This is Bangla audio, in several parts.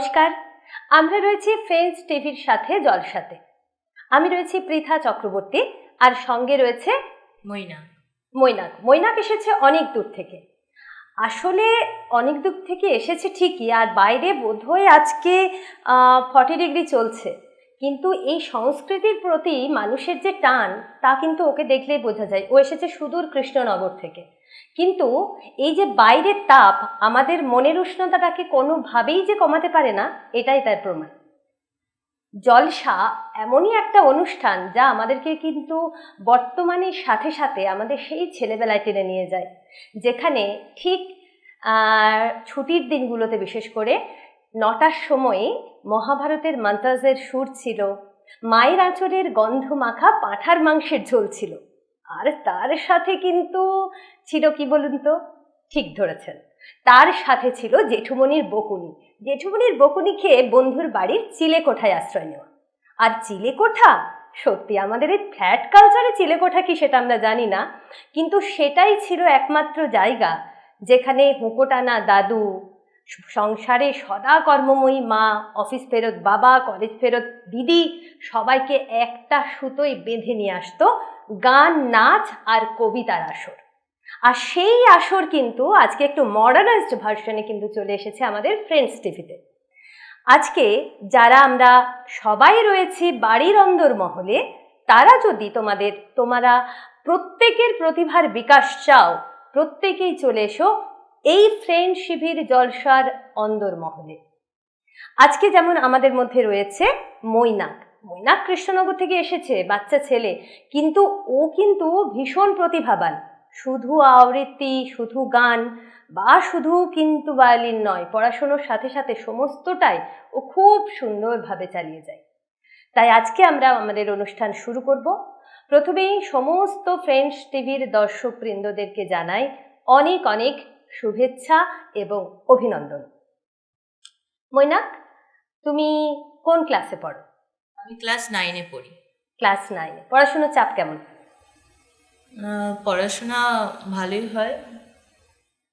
নমস্কার। আমরা রয়েছি ফ্রেন্ডস টিভির সাথে জলসাতে। আমি রয়েছি পৃথা চক্রবর্তী আর সঙ্গে রয়েছে মৈনাক। মৈনাক। মৈনাক এসেছে অনেক দূর থেকে। আসলে অনেক দূর থেকে এসেছে ঠিকই আর বাইরে বোধহয় আজকে ফর্টি ডিগ্রি চলছে। কিন্তু এই সংস্কৃতির প্রতি মানুষের যে টান তা কিন্তু ওকে দেখলেই বোঝা যায়। ও এসেছে সুদূর কৃষ্ণনগর থেকে। কিন্তু এই যে বাইরের তাপ আমাদের মনের উষ্ণতাটাকে কোনোভাবেই যে কমাতে পারে না, এটাই তার প্রমাণ। জলসা এমনই একটা অনুষ্ঠান যা আমাদেরকে কিন্তু বর্তমানের সাথে সাথে আমাদের সেই ছেলেবেলায় টেনে নিয়ে যায়, যেখানে ঠিক ছুটির দিনগুলোতে বিশেষ করে নটার সময়ে মহাভারতের মন্তাজের সুর ছিল, মায়ের আঁচলের গন্ধ মাখা পাঁঠার মাংসের ঝোল ছিল। আর তার সাথে কিন্তু ছিল কি বলুন তো? ঠিক ধরেছেন। তার সাথে ছিল জেঠুমনির বকুনি। জেঠুমনির বকুনি খেয়ে বন্ধুর বাড়ির চিলে কোঠায় আশ্রয় নেওয়া। আর চিলে কোঠা সত্যি আমাদের এই ফ্ল্যাট কালচারে চিলে কোঠা কি সেটা আমরা জানি না। কিন্তু সেটাই ছিল একমাত্র জায়গা যেখানে হুঁকোটানা দাদু সংসারে সদা কর্মময়ী মা অফিস ফেরত বাবা কলেজ ফেরত দিদি, সবাইকে একটা সুতোয় বেঁধে নিয়ে আসতো গান, নাচ আর কবিতার আসর। আর সেই আসর কিন্তু আজকে একটু মডার্নাইজড ভার্সনে কিন্তু চলে এসেছে আমাদের ফ্রেন্ডস টিভিতে আজকে যারা আমরা সবাই রয়েছি বাড়ির অন্দর মহলে, তারা যদি তোমাদের, তোমরা প্রত্যেকের প্রতিভার বিকাশ চাও, প্রত্যেকেই চলে এসো এই ফ্রেন্ড শিবির জলসার অন্দর মহলে আজকে যেমন আমাদের মধ্যে রয়েছে মৈনাক। মৈনাক কৃষ্ণনগর থেকে এসেছে, বাচ্চা ছেলে। কিন্তু ও কিন্তু ভীষণ প্রতিভাবান। শুধু আবৃত্তি, শুধু গান বা শুধু কিন্তু ভায়োলিন নয়, পড়াশুনোর সাথে সাথে সমস্তটাই ও খুব সুন্দরভাবে চালিয়ে যায়। তাই আজকে আমরা আমাদের অনুষ্ঠান শুরু করব। প্রথমেই সমস্ত ফ্রেন্ডস টিভির দর্শকবৃন্দদেরকে জানাই অনেক অনেক শুভেচ্ছা এবং অভিনন্দন। মৈনাক তুমি কোন ক্লাসে পড়ো? আমি ক্লাস নাইনে পড়ি। ক্লাস নাইনে পড়াশোনার চাপ কেমন? পড়াশোনা ভালোই হয়।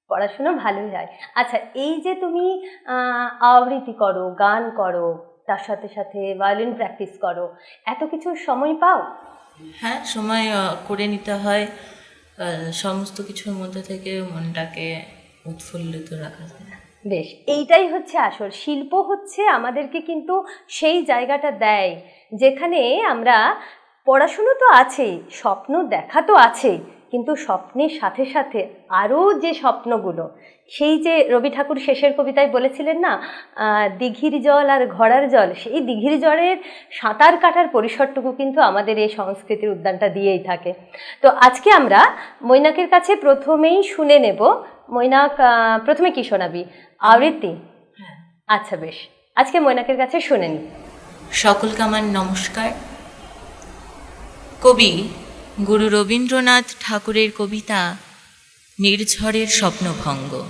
পড়াশোনা ভালোই হয়। আচ্ছা এই যে তুমি আবৃত্তি করো গান করো তার সাথে সাথে ভায়োলিন প্র্যাকটিস করো এত কিছু সময় পাও? হ্যাঁ সময় করে নিতে হয়। সমস্ত কিছুর মধ্যে থেকে মনটাকে উৎফুল্লিত রাখা যায়। বেশ, এইটাই হচ্ছে আসল। শিল্প হচ্ছে আমাদেরকে কিন্তু সেই জায়গাটা দেয় যেখানে আমরা, পড়াশুনো তো আছেই, স্বপ্ন দেখা তো আছেই কিন্তু স্বপ্নের সাথে সাথে আরও যে স্বপ্নগুলো সেই যে রবি ঠাকুর শেষের কবিতায় বলেছিলেন না দিঘির জল আর ঘোড়ার জল সেই দিঘির জলের সাঁতার কাটার পরিসরটুকু কিন্তু আমাদের এই সংস্কৃতির উদ্যানটা দিয়েই থাকে। তো আজকে আমরা মৈনাকের কাছে প্রথমেই শুনে নেব মৈনাক প্রথমে কি শোনাবি? আবৃত্তি? হ্যাঁ। আচ্ছা বেশ। আজকে মৈনাকের কাছে শুনে নি। সকলকে আমার নমস্কার। কবি গুরু রবীন্দ্রনাথ ঠাকুরের কবিতা নির্ঝরের স্বপ্নভঙ্গ।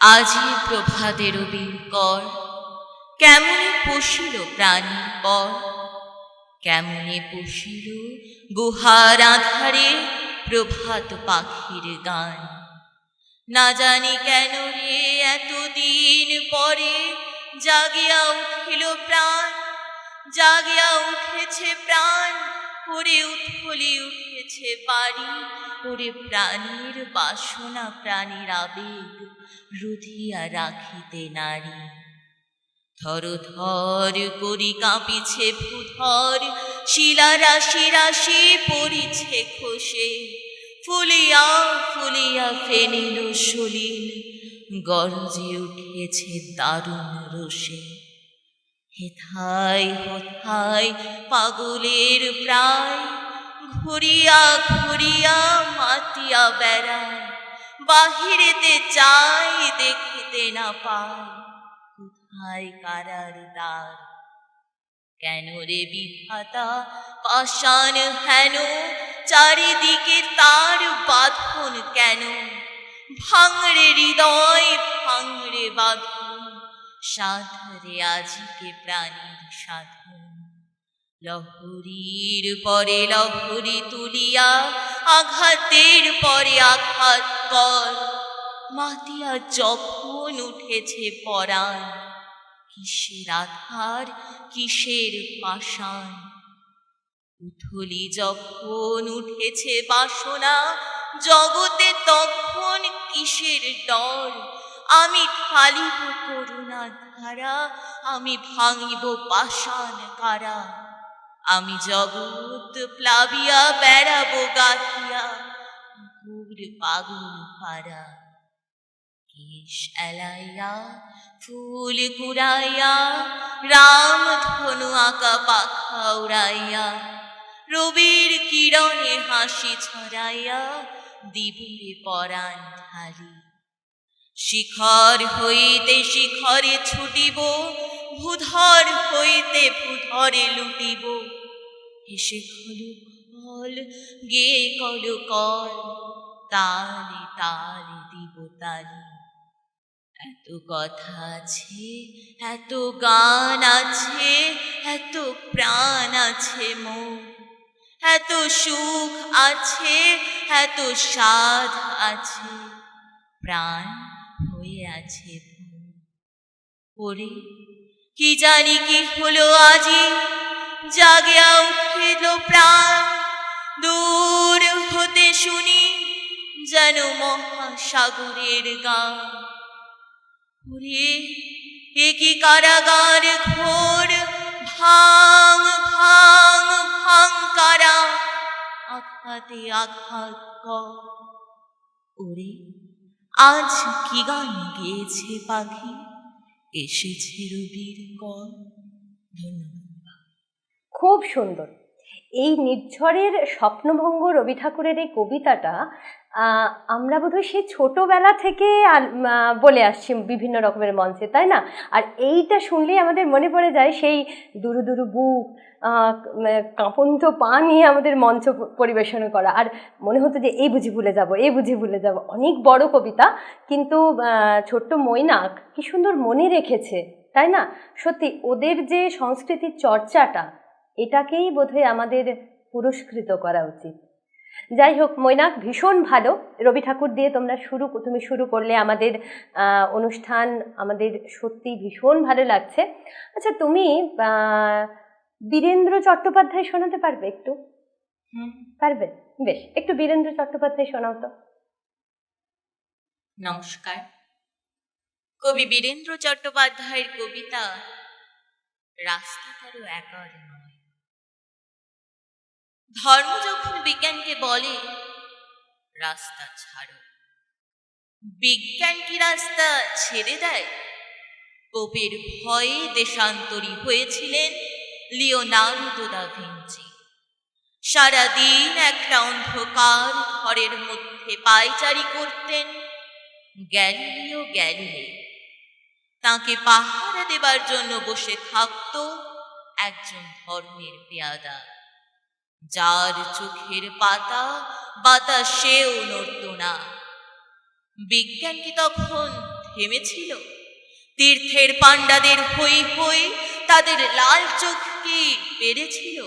আজি প্রভাতে রবির কর, কেমনে পশিল প্রাণীর পর, কেমনে পশিল গুহার আধারে প্রভাত পাখির গান। না জানি কেন রে এতদিন পরে জাগিয়া উঠিল প্রাণ, জাগিয়া উঠেছে প্রাণ। ওরে উৎফলি উঠেছে বাড়ি, ওরে প্রাণীর বাসনা, প্রাণীর আবেগ রুধিয়া রাখিতে নারী। থর থর করি কাঁপিছে ভূধর, শিলা রাশি রাশি পড়িছে খসে। ফুলিয়া ফুলিয়া ফেনিল সলিল, গরজে উঠেছে দারুণ রোষে হেথায় হোথায় পাগলের প্রায়। ঘুরিয়া ঘুরিয়া মাতিয়া বেড়ায়, বাহিরেতে চাই দেখিতে না পায়। কোথায় কারার দ্বার? কেন রে বিধাতা, পাষাণ হেন? চারিদিকে তার বাঁধন কেন? ভাঙড়ে হৃদয়, ভাঙড়ে বাঁধন সাধরে আজিকে প্রাণীর সাধন। লহরীর পরে লহরী তুলিয়া, আঘাতের পরে আঘাত কর। মাতিয়া যখন উঠেছে পরাণ, কিসের আধার, কিসের পাষাণ? উথলি যখন উঠেছে বাসনা, জগতে তখন কিসের ডর? আমি ঢালিব করুণা ধারা, আমি ভাঙিব পাষাণ কারা। আমি জগৎ প্লাবিয়া, বেড়াবো গাথিয়া ঘুর পাগল পারা কেশ এলাইয়া, ফুল কুড়াইয়া, রাম ধনু আঁকা পাখা উড়াইয়া, রবির কিরণে হাসি ছড়াইয়া দিবুরে পরাণ ঢালি শিখর হইতে শিখরে ছুটিব, ভূধর হইতে ভূধরে লুটিব। হেসে খলু খল, গে কলু কল, তালে তালে দিব তালি। এত কথা আছে, এত গান আছে, এত প্রাণ আছে মোর এত সুখ আছে, এত স্বাদ আছে। প্রাণ ভোর। ওরে কি জানি কি হলো আজি? জাগিয়া উঠিল প্রাণ। দূর হতে শুনি যেন মহাসাগরের গান। ওরে, এ কি কারাগার ঘোর? ভাঙ ভাঙ ভাঙ কারা? আঘাতে আঘাত কর। ওরে আজ কি গান গেয়েছে পাখি? এসেছে রবির ধন্যবাদ। খুব সুন্দর। এই নির্ঝরের স্বপ্নভঙ্গ রবি ঠাকুরের এই কবিতাটা আমরা বোধহয় সেই ছোটবেলা থেকে বলে আসছি বিভিন্ন রকমের মঞ্চে, তাই না? আর এইটা শুনলেই আমাদের মনে পড়ে যায় সেই দুরু দুরু বুক কাঁপন্ত পা নিয়ে আমাদের মঞ্চ পরিবেশন করা। আর মনে হতো যে, এই বুঝি ভুলে যাব, এই বুঝি ভুলে যাব। অনেক বড় কবিতা, কিন্তু ছোট্ট মৈনাক কি সুন্দর মনে রেখেছে, তাই না? সত্যি, ওদের যে সংস্কৃতির চর্চাটা, এটাকেই বোধহয় আমাদের পুরস্কৃত করা উচিত। যাই হোক, মৈনাক ভীষণ ভালো। রবি ঠাকুর দিয়ে তোমরা শুরু তুমি শুরু করলে আমাদের অনুষ্ঠান আমাদের সত্যি ভীষণ ভালো লাগছে। আচ্ছা তুমি বীরেন্দ্র চট্টোপাধ্যায় শোনাতে পারবে একটু? হুম। পারবে? বেশ একটু বীরেন্দ্র চট্টোপাধ্যায় শোনাও তো। নমস্কার। কবি বীরেন্দ্র চট্টোপাধ্যায়ের কবিতা রাস্তা কারও একার নয়। ধর্ম যখন বিজ্ঞানকে বলে রাস্তা ছাড়ো। বিজ্ঞান কি রাস্তা ছেড়ে দেয়? পোপের ভয়ে দেশান্তরী হয়েছিলেন লিওনার্দো দা ভিঞ্চি। সারাদিন একটা অন্ধকার ঘরের মধ্যে পায়চারি করতেন গ্যালিলিও গ্যালিলে। তাকে পাহারা দেবার জন্য বসে থাকত একজন ধর্মের পেয়াদা, যার চোখের পাতা বাতাসেও নড়ত না। বিজ্ঞান কি তখন থেমেছিল। তীর্থের পাণ্ডাদের হই হই তাদের লাল চোখ কি বেড়েছিল।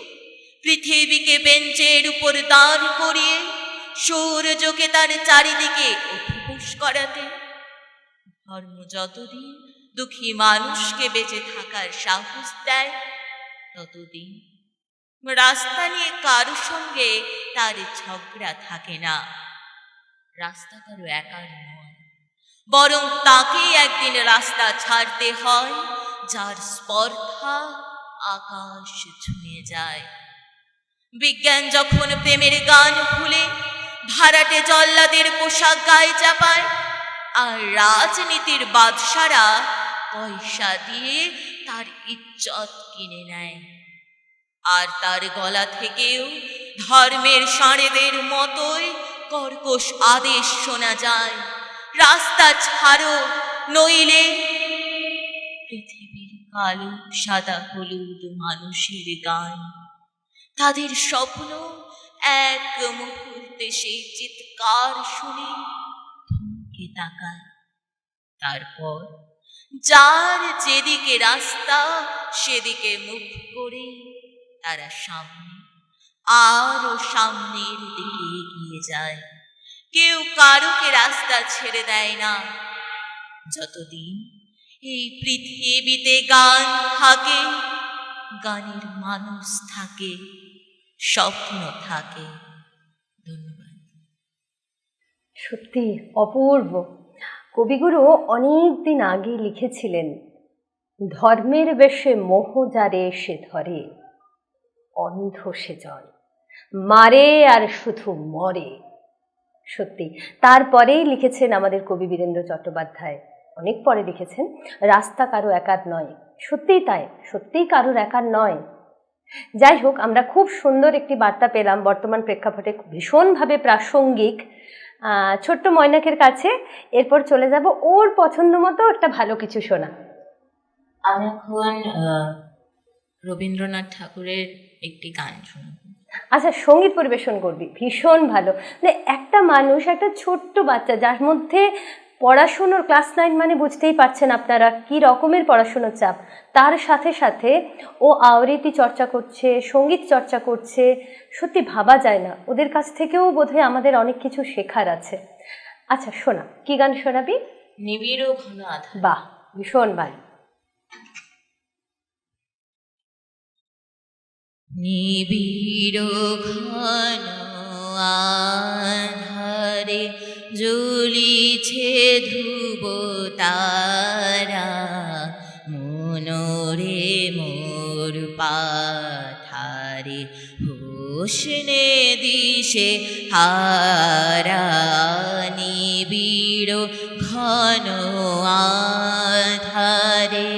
পৃথিবীকে বেঞ্চের উপর দাঁড় করিয়ে সূর্যকে তার চারিদিকে উঠবোস করাতে। ধর্ম যতদিন দুঃখী মানুষকে বেঁচে থাকার সাহস দেয়, ততদিন রাস্তা নিয়ে কারোর সঙ্গে তার ঝগড়া থাকে না। রাস্তা কারও একার নয়, বরং তাকেই একদিন রাস্তা ছাড়তে হয়, যার স্পর্ধা আকাশ ছুঁয়ে যায়। বিজ্ঞান যখন প্রেমের গান ভুলে ভাড়াটে জল্লাদের পোশাক গায়ে চাপায়, আর রাজনীতির বাদশারা পয়সা দিয়ে তার ইজ্জত কিনে নেয়। আর তার গলা থেকেও ধর্মের সাঁড়েদের মতোই কর্কশ আদেশ শোনা যায়। রাস্তা ছাড়ো নইলে পৃথিবীর কালো সাদা হলুদ মানুষের গান। তাদের স্বপ্ন এক মুহূর্তে সেই চিৎকার শুনে থমকে তাকায়। তারপর যার যেদিকে রাস্তা, সেদিকে মুখ করে তারা সামনে, আরও সামনের দিকে এগিয়ে যায়। কেউ কারোকে রাস্তা ছেড়ে দেয় না। যতদিন এই পৃথিবীতে গান থাকে, গানের মানুষ থাকে, স্বপ্ন থাকে। ধন্যবাদ। সত্যি অপূর্ব। কবিগুরু অনেক দিন আগে লিখেছিলেন, ধর্মের বেশে মোহ যারে এসে ধরে, অন্ধ সে জল। মারে আর শুধু মরে। সত্যি, তারপরেই লিখেছেন আমাদের কবি বীরেন্দ্র চট্টোপাধ্যায় অনেক পরে লিখেছেন রাস্তা কারও একার নয়। সত্যিই তাই সত্যিই কারোর একার নয়। যাই হোক আমরা খুব সুন্দর একটি বার্তা পেলাম বর্তমান প্রেক্ষাপটে ভীষণভাবে প্রাসঙ্গিক। ছোট্ট ময়নাকের কাছে এরপর চলে যাব ওর পছন্দ মতো একটা ভালো কিছু শোনা। আমি এখন রবীন্দ্রনাথ ঠাকুরের একটি গান শুনব আচ্ছা সংগীত পরিবেশন করবি ভীষণ ভালো। মানে একটা মানুষ একটা ছোট্ট বাচ্চা যার মধ্যে পড়াশুনোর ক্লাস নাইন মানে বুঝতেই পারছেন আপনারা কি রকমের পড়াশুনোর চাপ। তার সাথে সাথে ও আবৃত্তি চর্চা করছে সংগীত চর্চা করছে সত্যি ভাবা যায় না। ওদের কাছ থেকেও বোধহয় আমাদের অনেক কিছু শেখার আছে। আচ্ছা শোনা কি গান শোনাবি? নিবিড় ঘন আধার। বাহ ভীষণ ভালো। নিবিড় ঘন আধারে জ্বলিছে ধ্রুব তারা মনোরে মোর পাথারে হোসনে দিশে হারা নিবিড় ঘন আধারে।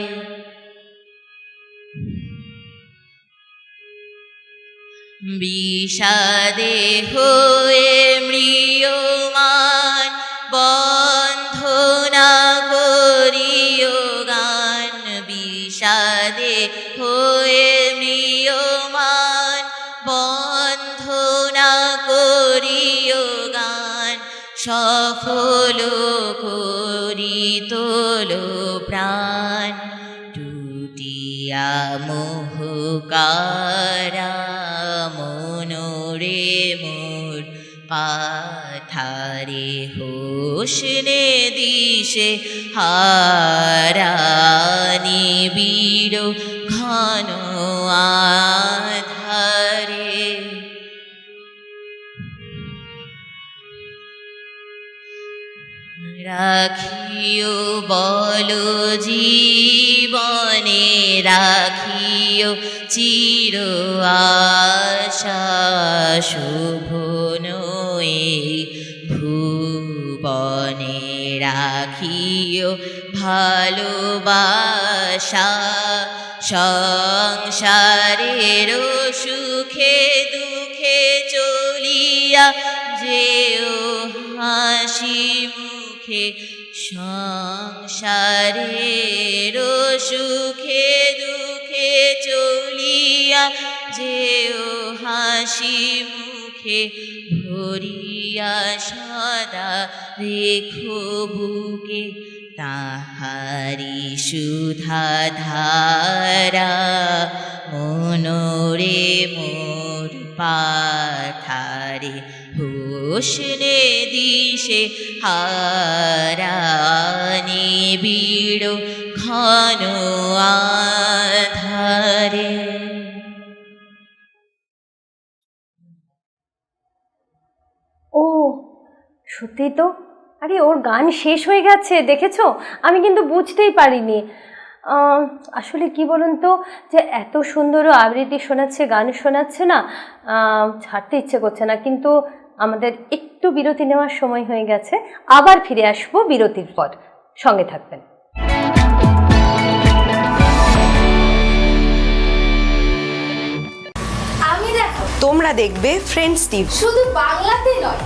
বিষাদে হয়ে মৃয়মান প্রাণ টুটিয়া মোহকারা মনোরে মোর পাথারে হোসনে দিশে হারানি বীর ঘন আধারে রাখিও, বল জীবনে রাখিও, চির আশা শুভ ভুবনে রাখিও, ভালোবাসা সংসারের সুখে দুঃখে চলিয়া যেও হাসি মুখে সংসারের সুখে, দুঃখে চলিয়া যেও হাসি মুখে ভরিয়া সদা রেখো বুকে তাহারি সুধা ধারা। মনোরে মোর পাথারে হোসনে দিশে হারানি বিড় ঘন আধারে। ও সত্যি তো? আরে, ওর গান শেষ হয়ে গেছে, দেখেছ? আমি কিন্তু বুঝতেই পারিনি। আসলে কি বলুন তো, যে এত সুন্দর আবৃত্তি শোনাচ্ছে, গান শোনাচ্ছে না ছাড়তে ইচ্ছে করছে না, কিন্তু আমাদের একটু বিরতি নেওয়ার সময় হয়ে গেছে। আবার ফিরে আসব বিরতির পর। সঙ্গে থাকবেন। আমি দেখো। তোমরা দেখবে ফ্রেন্ডস টিভি শুধু বাংলাতে নয়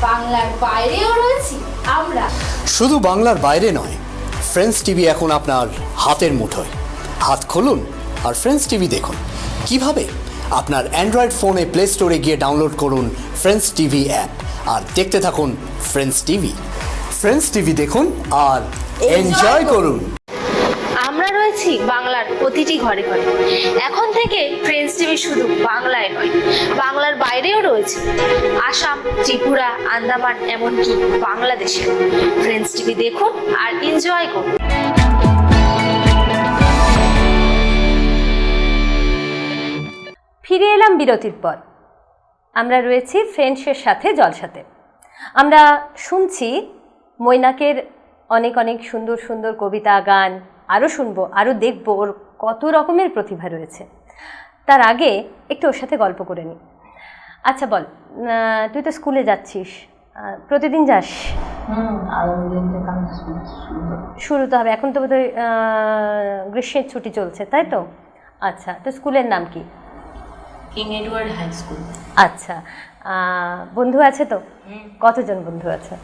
বাংলার বাইরেও রয়েছি আমরা। শুধু বাংলার বাইরে নয় ফ্রেন্ডস টিভি এখন আপনার হাতের মুঠোয়। হাত খুলুন আর ফ্রেন্ডস টিভি দেখুন। কীভাবে? আপনার অ্যান্ড্রয়েড ফোনে প্লে স্টোরে গিয়ে ডাউনলোড করুন ফ্রেন্ডস টিভি অ্যাপ আর দেখতে থাকুন ফ্রেন্ডস টিভি ফ্রেন্ডস টিভি দেখুন আর এনজয় করুন। আমরা রয়েছি বাংলার প্রতিটি ঘরে ঘরে। এখন থেকে ফ্রেন্ডস টিভি শুধু বাংলায় নয় বাংলার বাইরেও রয়েছে। আসাম ত্রিপুরা আন্দামান এমনকি বাংলাদেশে। ফ্রেন্ডস টিভি দেখুন আর এনজয় করুন। ফিরে এলাম বিরতির পর। আমরা রয়েছি ফ্রেন্ডসের সাথে জলসাতে। আমরা শুনছি মৈনাকের অনেক অনেক সুন্দর সুন্দর কবিতা গান আরও শুনব আরও দেখব ওর কত রকমের প্রতিভা রয়েছে। তার আগে একটু ওর সাথে গল্প করে নিই। আচ্ছা বল তুই তো স্কুলে যাচ্ছিস প্রতিদিন যাস? শুরু। তো হবে এখন তো বোধহয় গ্রীষ্মের ছুটি চলছে তাই তো? আচ্ছা তো স্কুলের নাম কি? কিং এডওয়ার্ড হাই স্কুল আচ্ছা বন্ধু আছে তো? কতজন বন্ধু আছে?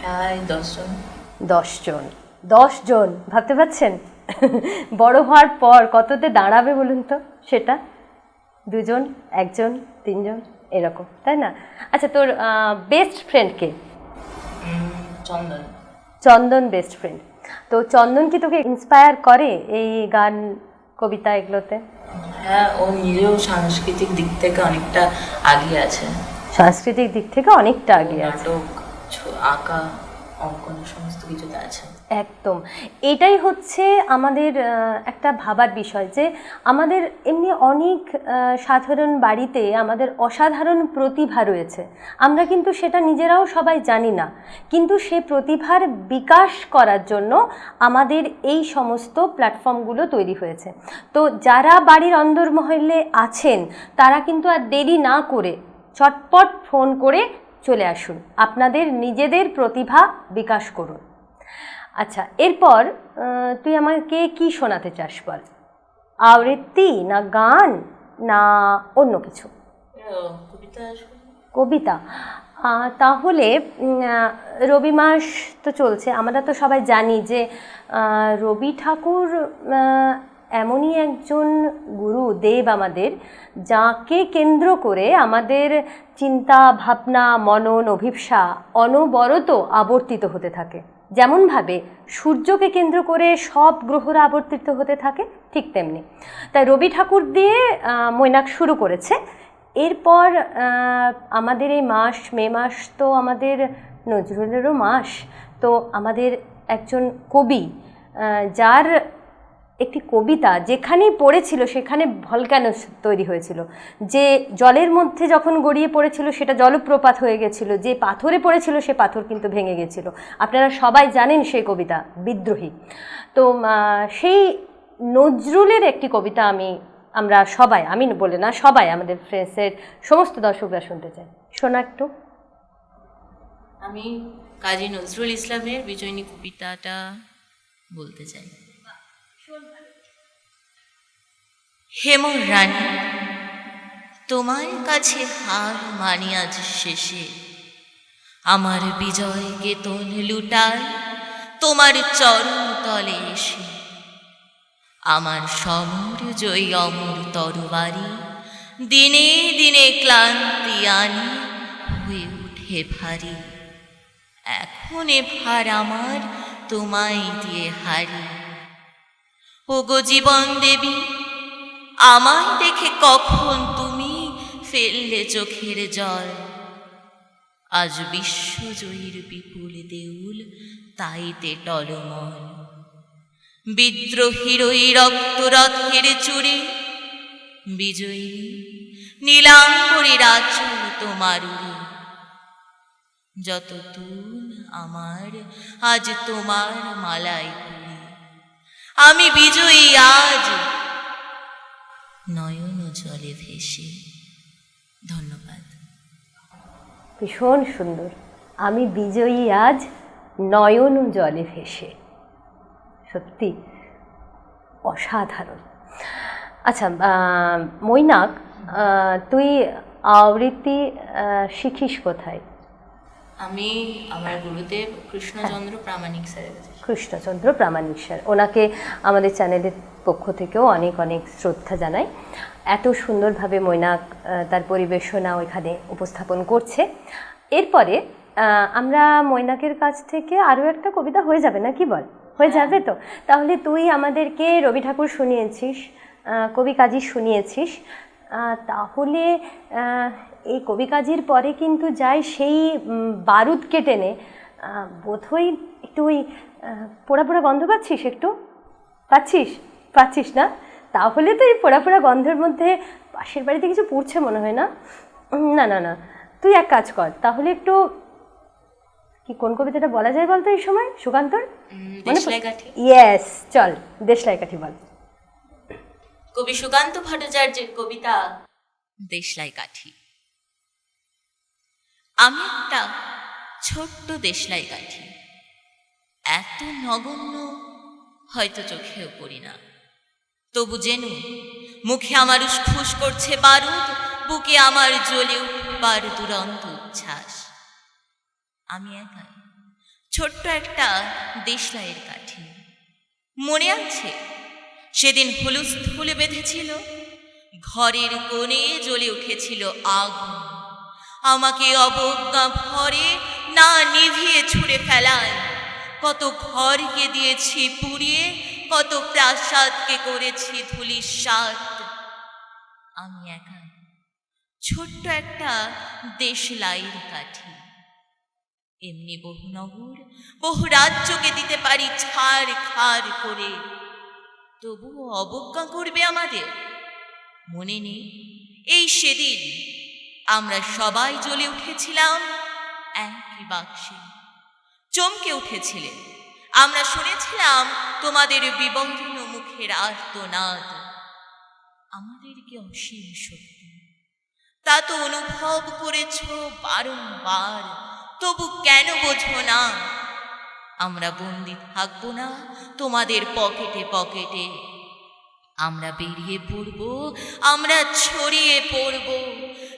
প্রায় দশজন। দশজন। জন ভাবতে পারছেন? বড় হওয়ার পর কততে দাঁড়াবে বলুন তো সেটা? দুজন একজন তিনজন এরকম তাই না? আচ্ছা তোর বেস্ট ফ্রেন্ড কে? চন্দন। চন্দন বেস্ট ফ্রেন্ড তো চন্দন কি তোকে ইন্সপায়ার করে এই গান কবিতা এগুলোতে? হ্যাঁ ও নিজেও সাংস্কৃতিক দিক থেকে অনেকটা আগিয়ে আছে। সাংস্কৃতিক দিক থেকে অনেকটা আগিয়ে আছে। নাটক আঁকা অঙ্কন সমস্ত কিছুতে আছে। একদম। এটাই হচ্ছে আমাদের একটা ভাবার বিষয় যে আমাদের এমনি অনেক সাধারণ বাড়িতে আমাদের অসাধারণ প্রতিভা রয়েছে। আমরা কিন্তু সেটা নিজেরাও সবাই জানি না। কিন্তু সে প্রতিভার বিকাশ করার জন্য আমাদের এই সমস্ত প্ল্যাটফর্মগুলো তৈরি হয়েছে। তো যারা বাড়ির অন্দরমহলে আছেন, তারা কিন্তু আর দেরি না করে চটপট ফোন করে চলে আসুন। আপনাদের নিজেদের প্রতিভা বিকাশ করুন। আচ্ছা এরপর তুই আমাকে কি শোনাতে চাস বল? আবৃত্তি না গান না অন্য কিছু? কবিতা তাহলে রবি মাস তো চলছে আমরা তো সবাই জানি যে রবি ঠাকুর এমনই একজন গুরু দেব আমাদের যাকে কেন্দ্র করে আমাদের চিন্তা ভাবনা মনন অভিপ্সা অনবরত আবর্তিত হতে থাকে। যেমনভাবে সূর্যকে কেন্দ্র করে সব গ্রহরা আবর্তিত হতে থাকে, ঠিক তেমনি। তাই রবি ঠাকুর দিয়ে মৈনাক শুরু করেছে। এরপর আমাদের এই মাস, মে মাস তো আমাদের নজরুলেরও মাস। তো আমাদের একজন কবি যার একটি কবিতা যেখানেই পড়েছিল, সেখানে ভলক্যানো তৈরি হয়েছিল। যে জলের মধ্যে যখন গড়িয়ে পড়েছিল, সেটা জলপ্রপাত হয়ে গেছিল। যে পাথরে পড়েছিল, সে পাথর কিন্তু ভেঙে গেছিল। আপনারা সবাই জানেন সেই কবিতা, বিদ্রোহী। তো সেই নজরুলের একটি কবিতা আমি, আমরা সবাই, আমি বলে না, সবাই আমাদের ফ্রেন্ডসের সমস্ত দর্শকরা শুনতে চাই। শোনা একটু। আমি কাজী নজরুল ইসলামের বিজয়িনী কবিতাটা বলতে চাই। হেমর রানী, তোমার কাছে হার মানি আজ শেষে। আমার বিজয় কেতন লুটায় তোমার চরণ তলে এসে। আমার সমর জয়ী অমর তরবারি, দিনে দিনে ক্লান্তি আনি, হয়ে উঠে ভারী। এখন এ ভার আমার তোমায় দিয়ে হারি। ওগো জীবন দেবী আমায় দেখে কখন তুমি ফেললে চোখের জল? আজ বিশ্বজয়ীর বিপুল দেউল, তাইতে টলমল। বিদ্রোহীর ওই রক্তরথের চুড়ে, বিজয়ী নীলাম্বরীর আচল তোমার যত তুল আমার আজ তোমার মালাই আমি বিজয়ী আজ নয়ন ও জলে ভেসে। ধন্যবাদ। ভীষণ সুন্দর। আমি বিজয়ী আজ নয়ন ও জলে ভেসে। সত্যি অসাধারণ। আচ্ছা মৈনাক তুই আবৃত্তি শিখিস কোথায়? আমি আমার গুরুদেব কৃষ্ণচন্দ্র প্রামাণিক স্যারের কাছে। কৃষ্ণচন্দ্র প্রামাণিক স্যার। ওনাকে আমাদের চ্যানেলের পক্ষ থেকেও অনেক অনেক শ্রদ্ধা জানাই। এত সুন্দরভাবে মৈনাক তার পরিবেশনা ওইখানে উপস্থাপন করছে। এরপরে আমরা মৈনাকের কাছ থেকে আরও একটা কবিতা হয়ে যাবে না কি বল? হয়ে যাবে তো? তাহলে তুই আমাদেরকে রবি ঠাকুর শুনিয়েছিস কবি কাজী শুনিয়েছিস তাহলে এই কবি কাজীর পরে কিন্তু যাই সেই বারুদকে টেনে বোধহয় একটু ওই পোড়া পোড়া গন্ধ পাচ্ছিস একটু? পাচ্ছিস? পাচ্ছিস না? তাহলে তো এই পোড়া পোড়া গন্ধের মধ্যে পাশের বাড়িতে কিছু পড়ছে মনে হয় না? না না না। তুই এক কাজ কর তাহলে একটু কি কোন কবিতাটা বলা যায় বলতো এই সময়? সুকান্তর? কাঠি ইয়েস চল দেশলাই কাঠি বল। কবি সুকান্ত ভট্টাচার্যের কবিতা দেশলাই কাঠি আমি একটা ছোট্ট দেশলাই কাঠি এত নগণ্য, হয়তো চোখেও পড়ি না। তবু যেন মুখে আমার উসখুস করছে বারুদ, বুকে আমার জ্বলে উঠবার দুরন্ত উচ্ছ্বাস। আমি একাই, ছোট্ট একটা দেশলাইয়ের কাঠি। মনে আছে, সেদিন হুলুস্থুলে বেঁধেছিল, ঘরের কোণে জ্বলে উঠেছিল আগুন। আমাকে অবজ্ঞা ভরে না নিভিয়ে ছুঁড়ে ফেলায় কত ঘরকে দিয়েছি পুড়িয়ে, কত প্রাসাদকে করেছি ধুলির আমি একা, ছোট্ট একটা দেশ দেশলাইয়ের কাঠি। এমনি বহু নগর, বহু রাজ্যকে দিতে পারি ছাড় খার করে। তবুও অবজ্ঞা করবে আমাদের। মনে নেই, এই সেদিন আমরা সবাই জ্বলে উঠেছিলাম একই বাক্সে। চমকে উঠেছিলেন। আমরা শুনেছিলাম, তোমাদের বিবর্ণ মুখের আর্তনাদ। আমাদের কি অসীম শক্তি। তা তো অনুভব করেছ বারংবার। তবু কেন বোঝো না? আমরা বন্দি থাকব না তোমাদের পকেটে পকেটে। আমরা বেরিয়ে পড়ব, আমরা ছড়িয়ে পড়ব।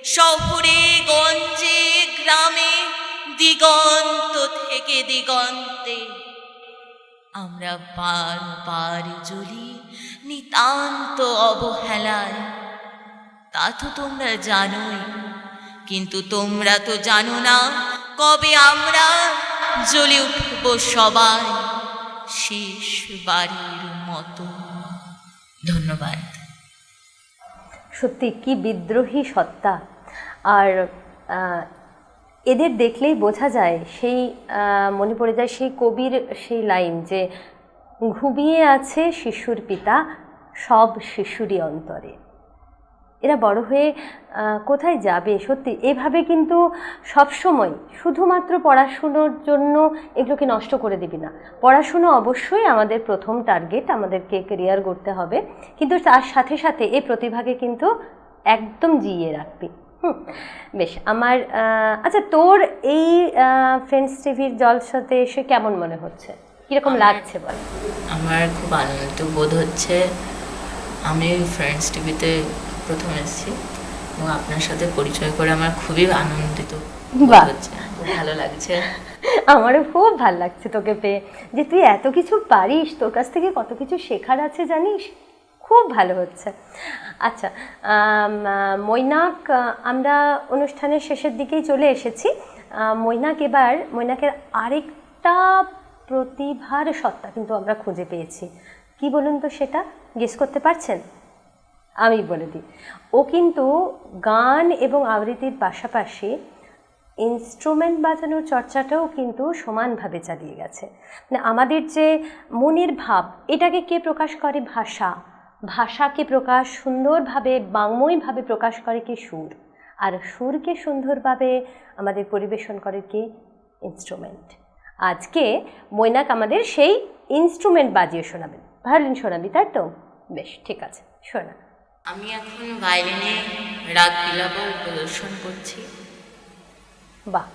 শহরে, গঞ্জে, গ্রামে দিগন্ত থেকে দিগন্তে। আমরা বার বার জ্বলি নিতান্ত অবহেলায়। তা তো তোমরা জানোই, কিন্তু তোমরা তো জানো না কবে আমরা জ্বলে উঠব সবাই শেষ বাড়ির মতো। ধন্যবাদ। সত্যি কি বিদ্রোহী সত্তা। আর এদের দেখলেই বোঝা যায় সেই মনে পড়ে যায় সেই কবির সেই লাইন যে ঘুমিয়ে আছে শিশুর পিতা, সব শিশুরই অন্তরে। এরা বড় হয়ে কোথায় যাবে? সত্যি, এভাবে কিন্তু সবসময় শুধুমাত্র পড়াশুনোর জন্য এগুলোকে নষ্ট করে দিবি না। পড়াশুনো অবশ্যই আমাদের প্রথম টার্গেট, আমাদেরকে কেরিয়ার করতে হবে। কিন্তু তার সাথে সাথে এই প্রতিভাকে কিন্তু একদম জিইয়ে রাখবি। বেশ। আমার আচ্ছা তোর এই ফ্রেন্ডস টিভির জলসাতে এসে কেমন মনে হচ্ছে? কীরকম লাগছে বল? আমার খুব আনন্দিত বোধ হচ্ছে। আমি ফ্রেন্ডস টিভিতে প্রথম এসেছি এবং আপনার সাথে পরিচয় করে আমার খুবই আনন্দিত। হচ্ছে। খুব ভালো লাগছে। আমারও খুব ভালো লাগছে তোকে পেয়ে। যে তুই এত কিছু পারিস তোর কাছ থেকে কত কিছু শেখার আছে জানিস? খুব ভালো হচ্ছে। আচ্ছা মৈনাক আমরা অনুষ্ঠানের শেষের দিকেই চলে এসেছি। মৈনাক এবার, মৈনাকের আরেকটা প্রতিভার সত্তা কিন্তু আমরা খুঁজে পেয়েছি। কি বলুন তো সেটা? গেস করতে পারছেন? আমি বলে দিই। ও কিন্তু গান এবং আবৃত্তির পাশাপাশি ইনস্ট্রুমেন্ট বাজানোর চর্চাটাও কিন্তু সমানভাবে চালিয়ে গেছে। মানে আমাদের যে মনের ভাব, এটাকে কে প্রকাশ করে? ভাষা। ভাষাকে প্রকাশ সুন্দরভাবে বাংময়ভাবে প্রকাশ করে কে সুর? আর সুরকে সুন্দরভাবে আমাদের পরিবেশন করে কে? ইনস্ট্রুমেন্ট আজকে মৈনাক আমাদের সেই ইনস্ট্রুমেন্ট বাজিয়ে শোনাবেন। ভায়োলিন শোনাবি তাই তো? বেশ ঠিক আছে শোনা। আমি এখন ভায়োলিনে রাগ বিলাপ প্রদর্শন করছি। বাহ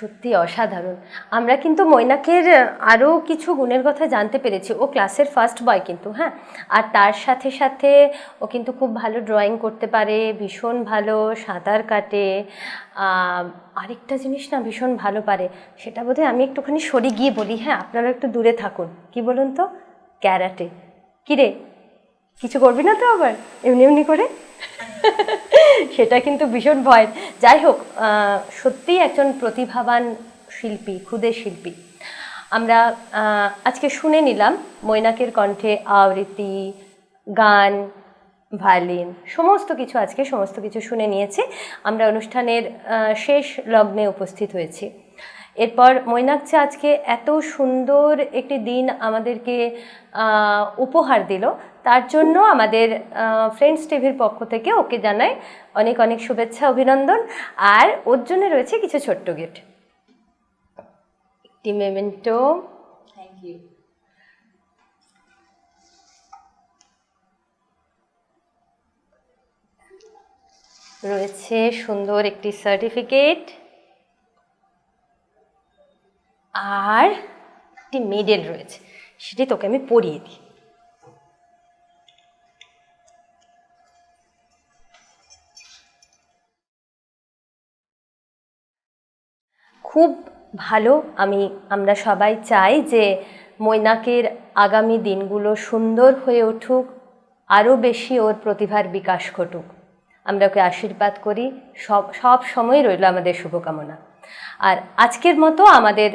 সত্যি অসাধারণ। আমরা কিন্তু মৈনাকের আরও কিছু গুণের কথা জানতে পেরেছি। ও ক্লাসের ফার্স্ট বয় কিন্তু হ্যাঁ? আর তার সাথে সাথে ও কিন্তু খুব ভালো ড্রয়িং করতে পারে, ভীষণ ভালো সাঁতার কাটে। আরেকটা জিনিস না ভীষণ ভালো পারে, সেটা বোধহয় আমি একটুখানি সরে গিয়ে বলি হ্যাঁ? আপনারা একটু দূরে থাকুন। কি বলুন তো? ক্যারাটে। কিরে? কিছু করবি না তো আবার? এমনি এমনি করে? সেটা কিন্তু ভীষণ ভয়। যাই হোক সত্যিই একজন প্রতিভাবান শিল্পী, ক্ষুদে শিল্পী। আমরা আজকে শুনে নিলাম মৈনাকের কণ্ঠে আবৃত্তি, গান, ভায়োলিন, সমস্ত কিছু আজকে, সমস্ত কিছু শুনে নিয়েছি। আমরা অনুষ্ঠানের শেষ লগ্নে উপস্থিত হয়েছি। এরপর মৈনাক যে আজকে এত সুন্দর একটি দিন আমাদেরকে উপহার দিল। তার জন্য আমাদের ফ্রেন্ডস টিভির পক্ষ থেকে ওকে জানাই অনেক অনেক শুভেচ্ছা অভিনন্দন। আর ওর জন্য রয়েছে কিছু ছোট্ট গিফট। একটি মেমেন্টো থ্যাংক ইউ রয়েছে সুন্দর একটি সার্টিফিকেট আর একটি মেডেল রয়েছে। সেটি তোকে আমি পরিয়ে দিই। খুব ভালো। আমি, আমরা সবাই চাই যে মৈনাকের আগামী দিনগুলো সুন্দর হয়ে উঠুক, আরও বেশি ওর প্রতিভার বিকাশ ঘটুক। আমরা ওকে আশীর্বাদ করি। সব সব সময় রইল আমাদের শুভকামনা। আর আজকের মতো আমাদের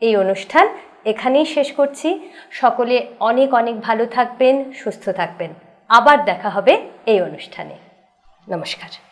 এই অনুষ্ঠান এখানেই শেষ করছি। সকলে অনেক অনেক ভালো থাকবেন, সুস্থ থাকবেন। আবার দেখা হবে এই অনুষ্ঠানে। নমস্কার।